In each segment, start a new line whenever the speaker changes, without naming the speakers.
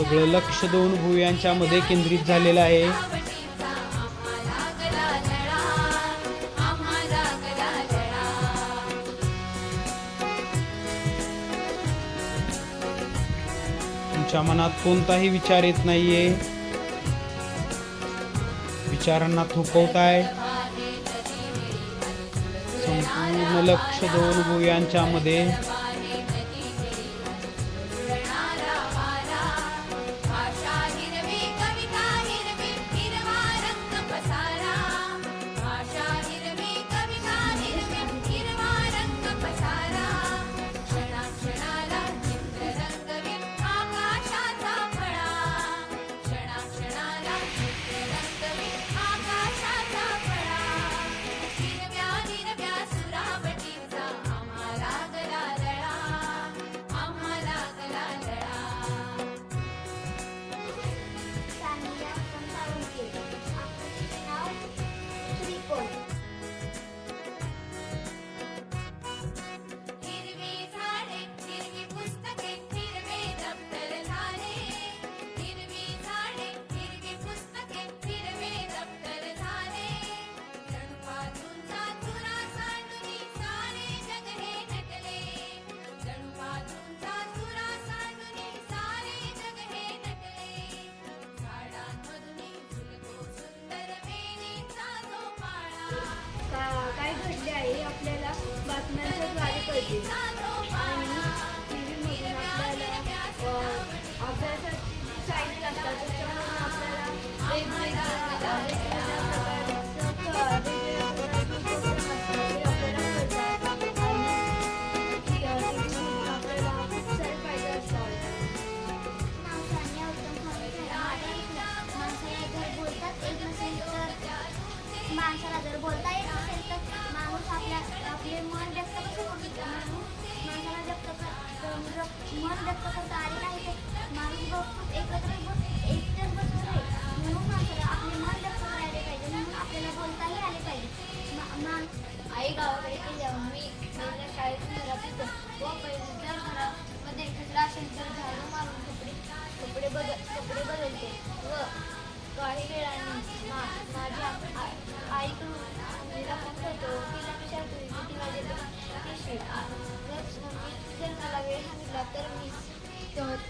सगळं लक्ष दोन भुयांच्यामध्ये केंद्रित झालेलं आहे. तुमच्या मनात कोणताही विचार येत नाहीये. विचारांना थोपवताय संपूर्ण लक्ष दोन भुयांच्या मध्ये
Anytime.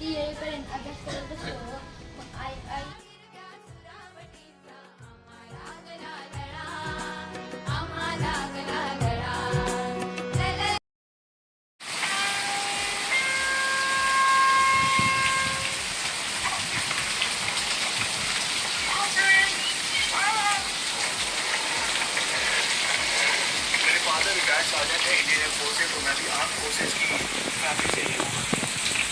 कि
यहीं पर अगस्त करो
तो so I I
father retired surgeon है इंडियन फोर्सेज उन्हें भी आर्म फोर्सेज की काफ़ी चाहिए